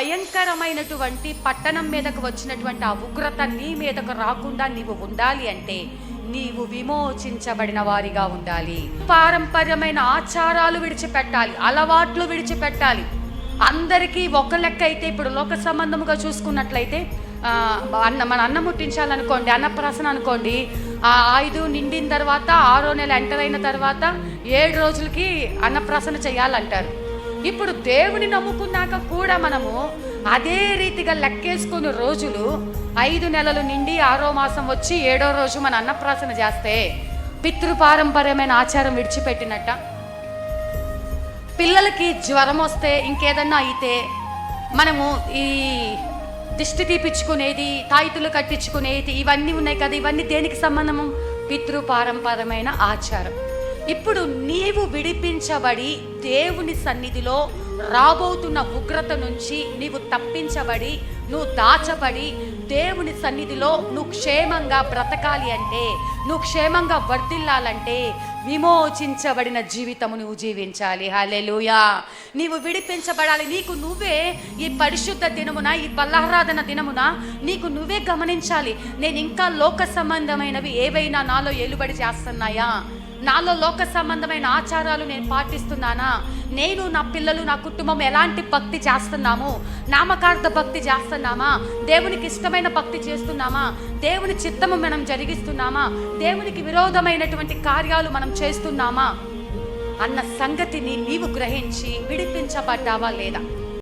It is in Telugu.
భయంకరమైనటువంటి పట్టణం మీదకు వచ్చినటువంటి ఆ ఉగ్రత నీ మీదకు రాకుండా నీవు ఉండాలి అంటే నీవు విమోచించబడిన వారిగా ఉండాలి. పారంపర్యమైన ఆచారాలు విడిచిపెట్టాలి అలవాట్లు విడిచిపెట్టాలి. అందరికీ ఒక లెక్క అయితే ఇప్పుడు లోక సంబంధముగా చూసుకున్నట్లయితే అన్న మన అన్నం ముట్టించాలనుకోండి అన్నప్రాసన అనుకోండి ఆ ఐదు నిండిన తర్వాత ఆరో నెల ఎంటర్ అయిన తర్వాత ఏడు రోజులకి అన్నప్రాసన చేయాలంటారు. ఇప్పుడు దేవుని నమ్ముకున్నాక కూడా మనము అదే రీతిగా లెక్కేసుకుని రోజులు ఐదు నెలలు నిండి ఆరో మాసం వచ్చి ఏడో రోజు మన అన్నప్రాసన చేస్తే పితృపారంపర్యమైన ఆచారం విడిచిపెట్టినట్ట. పిల్లలకి జ్వరం వస్తే ఇంకేదన్నా అయితే మనము ఈ దిష్టి తీపిచ్చుకునేది తాయితులు కట్టించుకునేది ఇవన్నీ ఉన్నాయి కదా ఇవన్నీ దేనికి సంబంధము? పితృపారంపరమైన ఆచారం. ఇప్పుడు నీవు విడిపించబడి దేవుని సన్నిధిలో రాబోతున్న ఉగ్రత నుంచి నీవు తప్పించబడి నువ్వు దాచబడి దేవుని సన్నిధిలో నువ్వు క్షేమంగా బ్రతకాలి అంటే నువ్వు క్షేమంగా వర్ధిల్లాలంటే విమోచించబడిన జీవితము నువ్వు జీవించాలి. హల్లెలూయా. నీవు విడిపించబడాలి. నీకు నువ్వే ఈ పరిశుద్ధ దినమున ఈ బల్లారాధన దినమున నీకు నువ్వే గమనించాలి. నేను ఇంకా లోక సంబంధమైనవి ఏవైనా నాలో ఏలుబడి చేస్తున్నాయా? నాలో లోక సంబంధమైన ఆచారాలు నేను పాటిస్తున్నానా? నేను నా పిల్లలు నా కుటుంబం ఎలాంటి భక్తి చేస్తున్నాము? నామకార్థ భక్తి చేస్తున్నామా? దేవునికి ఇష్టమైన భక్తి చేస్తున్నామా? దేవుని చిత్తము మనం జరిగిస్తున్నామా? దేవునికి విరోధమైనటువంటి కార్యాలు మనం చేస్తున్నామా? అన్న సంగతిని నీవు గ్రహించి విడిపించబడ్డావా లేదా?